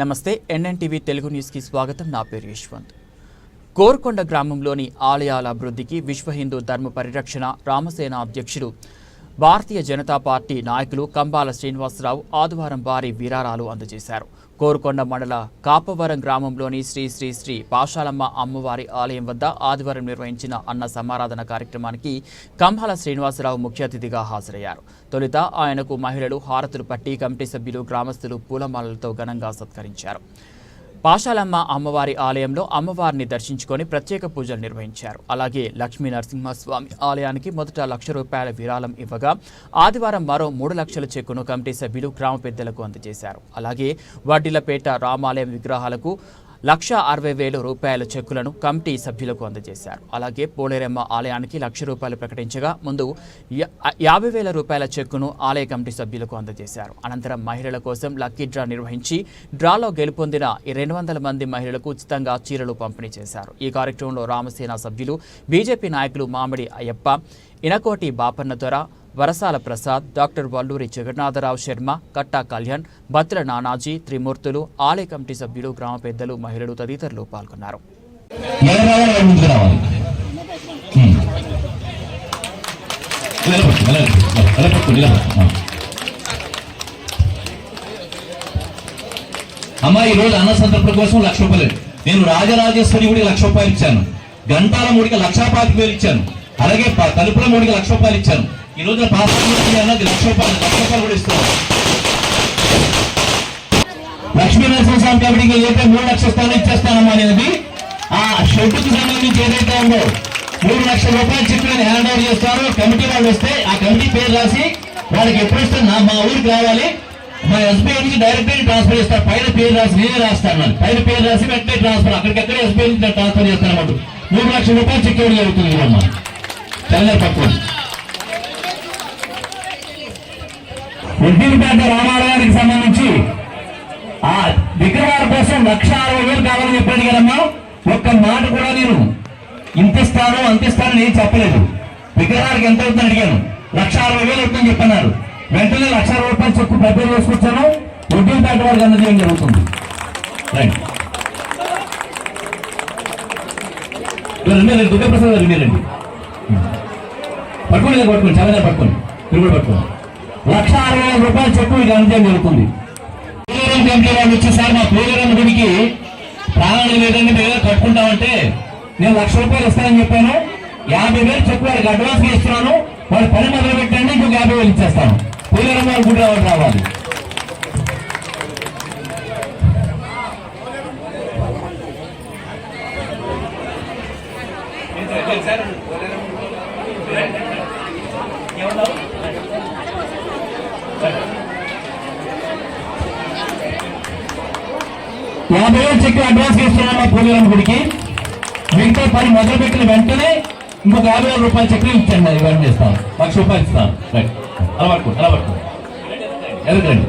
నమస్తే ఎన్ఎన్టీవీ తెలుగు న్యూస్కి స్వాగతం. నా పేరు యశ్వంత్. కోరుకొండ గ్రామంలోని ఆలయాల అభివృద్ధికి విశ్వ హిందూ ధర్మ పరిరక్షణ రామసేన అధ్యక్షుడు భారతీయ జనతా పార్టీ నాయకులు కంబాల శ్రీనివాసరావు ఆదివారం భారీ విరాళాలు అందజేశారు. కోరుకొండ మండల కాపవరం గ్రామంలోని శ్రీ శ్రీ శ్రీ పాషాలమ్మ అమ్మవారి ఆలయం వద్ద ఆదివారం నిర్వహించిన అన్న సమారాధన కార్యక్రమానికి కంబాల శ్రీనివాసరావు ముఖ్య అతిథిగా హాజరయ్యారు. తొలుత ఆయనకు మహిళలు హారతులు పట్టి కమిటీ సభ్యులు గ్రామస్తులు పూలమాలలతో ఘనంగా సత్కరించారు. పాషాలమ్మ అమ్మవారి ఆలయంలో అమ్మవారిని దర్శించుకొని ప్రత్యేక పూజలు నిర్వహించారు. అలాగే లక్ష్మీ నరసింహస్వామి ఆలయానికి మొదట లక్ష రూపాయల విరాళం ఇవ్వగా ఆదివారం మరో మూడు లక్షల చెక్కును కమిటీ సభ్యులు గ్రామ పెద్దలకు అందజేశారు. అలాగే వడ్డీలపేట రామాలయం విగ్రహాలకు లక్ష అరవై వేల రూపాయల చెక్కులను కమిటీ సభ్యులకు అందజేశారు. అలాగే పోలేరమ్మ ఆలయానికి లక్ష రూపాయలు ప్రకటించగా ముందు యా- యాభై వేల రూపాయల చెక్కును ఆలయ కమిటీ సభ్యులకు అందజేశారు. అనంతరం మహిళల కోసం లక్కీ డ్రా నిర్వహించి డ్రాలో గెలుపొందిన రెండు వందల మంది మహిళలకు ఉచితంగా చీరలు పంపిణీ చేశారు. ఈ కార్యక్రమంలో రామసేన సభ్యులు బీజేపీ నాయకులు మామిడి అయ్యప్ప ఇనకోటి బాపన్న ద్వారా వరసాల ప్రసాద్ డాక్టర్ వల్లూరి జగన్నాథరావు శర్మ కట్టా కళ్యాణ్ భద్ర నానాజీ త్రిమూర్తులు ఆలయ కమిటీ సభ్యులు గ్రామ పెద్దలు మహిళలు తదితరులు పాల్గొన్నారు. అమ్మా ఈ రోజు అన్న సంతర్పణ కోసం లక్ష రూపాయలు నేను రాజరాజేశ్వరి గుడికి లక్ష రూపాయలు ఇచ్చాను. గంటాల మూడికి లక్షా పాతిక వేలు ఇచ్చాను. అలాగే తలుపుల మూడికి లక్ష రూపాయలు ఇచ్చాను. ఈ రోజున పాస్పోర్ట్ అన్నది లక్ష రూపాయలు లక్ష రూపాయలు కూడా ఇస్తున్నాను లక్ష్మీ నరసింహస్వామి కమిటీకి ఏదైతే మూడు లక్షల స్థానం ఇచ్చేస్తానమ్మా అనేది ఆ షెడ్కి సంబంధించి ఏదైతే ఉందో మూడు లక్షల రూపాయలు చెక్కులను హ్యాండ్ ఓవర్ చేస్తారు. కమిటీ వాళ్ళు వస్తే ఆ కమిటీ పేరు రాసి వాళ్ళకి ఎప్పుడు వస్తే నా మా ఊరికి రావాలి. మా ఎస్బీఐ నుంచి డైరెక్ట్ ట్రాన్స్ఫర్ చేస్తారు. పైన పేరు రాసి నేనే రాస్తాను మరి పైన పేరు రాసి వెంటనే ట్రాన్స్ఫర్ అక్కడికక్కడ ఎస్బీఐ నుంచి ట్రాన్స్ఫర్ చేస్తాను అన్నమాట. మూడు లక్షల రూపాయలు చెక్ ఇవ్వడం జరుగుతుంది అమ్మా తెలంగాణ పక్కన ఉద్దిపేట రామాలయానికి సంబంధించి ఆ విగ్రహాల కోసం లక్ష అరవై వేలు కావాలని చెప్పాడు కదమ్మా. ఒక్క మాట కూడా నేను ఇంత ఇస్తాను అంత ఇస్తాను నేను చెప్పలేదు. విగ్రహాలకు ఎంత అవుతుందని అడిగాను. లక్ష అరవై వేలు అవుతుందని చెప్పన్నారు. వెంటనే లక్ష అరవై రూపాయలు చెప్పు ప్రిపేర్ చేసుకొచ్చాను ఉద్యోగపేట వారికి అందజేయడం జరుగుతుంది? రైట్ దుర్గాప్రసాద్ గారు మీరండి పట్టుకోండి పట్టుకోండి చాలా పట్టుకోండి. మీరు కూడా పట్టుకోండి. లక్ష అరవై వేల రూపాయలు చెక్కు ఇది అంతే జరుగుతుంది పోలేరం కమిటీ వాళ్ళు వచ్చేసారి మా పోలేరం గుడికి. ప్రాణాలు లేదండి మేము కట్టుకుంటామంటే నేను లక్ష రూపాయలు ఇస్తానని చెప్పాను. యాభై వేలు చెక్కు వారికి అడ్వాన్స్ ఇస్తున్నాను. వాళ్ళు పని మొదలు పెట్టండి ఇంకొక యాభై వేలు ఇచ్చేస్తాను. పోలేరం వారి గుడి రావాలి. రావాలి అడ్వాన్స్ ఇస్తున్నాం మా పూజల గుడికి. మిగతా పని మొదలుపెట్టిన వెంటనే ఇంకొక యాభై వేల రూపాయల చెక్కులు ఇచ్చండి ఇవన్నీ ఇస్తాం లక్ష రూపాయలు ఇస్తాం రైట్. అలవాటు పట్టుకో ఎదుగురండి